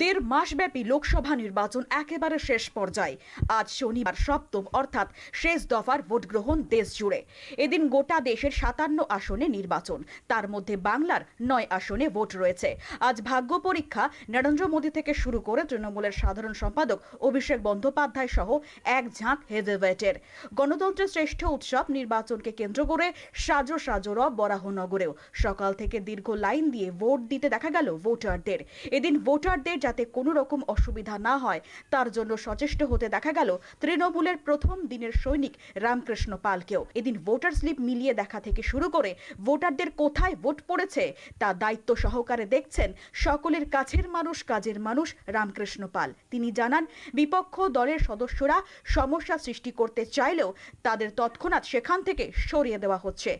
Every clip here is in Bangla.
দেড় মাসব্যাপী লোকসভা নির্বাচন একেবারে শেষ পর্যায়ে। আজ শনিবার সপ্তম, অর্থাৎ শেষ দফার ভোট গ্রহণ দেশ জুড়ে। এদিন গোটা দেশের সাতান্ন আসনে নির্বাচন। তার মধ্যে বাংলার নয় আসনে ভোট রয়েছে। আজ ভাগ্য পরীক্ষা নরেন্দ্র মোদী থেকে শুরু করে তৃণমূলের সাধারণ সম্পাদক অভিষেক বন্দ্যোপাধ্যায় সহ এক ঝাঁক হেভিওয়েটের গণতন্ত্রের শ্রেষ্ঠ উৎসব নির্বাচনকে কেন্দ্র করে সাজো সাজো রব বরাহনগরেও সকাল থেকে দীর্ঘ লাইন দিয়ে ভোট দিতে দেখা গেল ভোটারদের। এদিন ভোটারদের যাতে কোনো রকম অসুবিধা না হয়। তার জন্য সচেষ্ট হতে দেখা গেল তৃণমূলের প্রথম দিনের সৈনিক রামকৃষ্ণ পালকেও। এদিন ভোটার স্লিপ মিলিয়ে দেখা থেকে শুরু করে ভোটারদের কোথায় ভোট পড়েছে তা দায়িত্ব সহকারে দেখছেন সকলের কাছের মানুষ, কাজের মানুষ রামকৃষ্ণ পাল। তিনি জানান, বিপক্ষ দলের সদস্যরা সমস্যা সৃষ্টি করতে চাইলেও তাদের তৎক্ষণাৎ সেখান থেকে সরিয়ে দেওয়া হচ্ছে।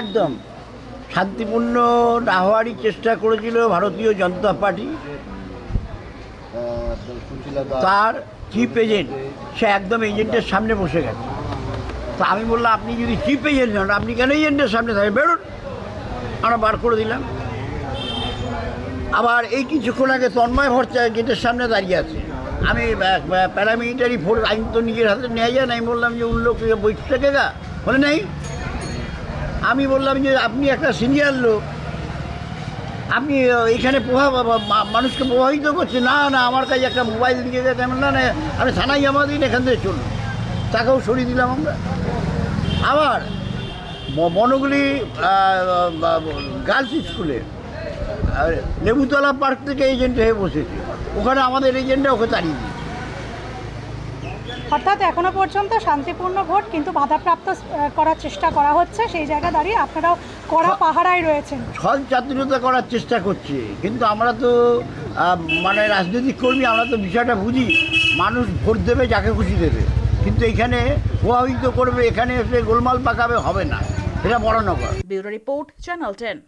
একদম। শান্তিপূর্ণ না হওয়ারই চেষ্টা করেছিল ভারতীয় জনতা পার্টি। তার চিফ এজেন্ট সে একদম এজেন্টের সামনে বসে গেছে। তা আমি বললাম, আপনি যদি চিফ এজেন্ট হন, আপনি কেন এজেন্টের সামনে থাকেন বেরোন। আমরা বার করে দিলাম। আবার এই কিছুক্ষণ আগে তন্ময় ভট্টাচার্য গেটের সামনে দাঁড়িয়ে আছে। আমি প্যারামিলিটারি ফোর্স আইন তো নিজের হাতে নেওয়া যায় না। আমি বললাম যে উল্লোক বৈঠক গা? বলে, নেই। আমি বললাম যে, আপনি একটা সিনিয়র লোক আপনি এখানে প্রভাব মানুষকে প্রভাবিত করছে। না না, আমার কাছে একটা মোবাইল দিয়ে গেছে না না আমি থানায় জমা দিন এখান থেকে চলুন। তাকেও সরিয়ে দিলাম আমরা। আবার বনগুলি গার্লস স্কুলে লেবুতলা পার্ক থেকে এজেন্ট হয়ে বসেছে। ওখানে আমাদের এজেন্টটা ওকে তাড়িয়ে দিয়েছে। অর্থাৎ এখনও পর্যন্ত শান্তিপূর্ণ ভোট কিন্তু বাধাপ্রাপ্ত করার চেষ্টা করা হচ্ছে। সেই জায়গা দাঁড়িয়ে আপনারাও কড়া পাহারায় রয়েছেন। ছল চাতুরতা করার চেষ্টা করছে। কিন্তু আমরা তো মানে রাজনৈতিক কর্মী আমরা তো বিষয়টা বুঝি। মানুষ ভোট দেবে যাকে খুশি দেবে। কিন্তু এখানে প্রভাবিত করবে এখানে এসে গোলমাল পাকাবে হবে না। এটা বড় নগর। Bureau report channel ten.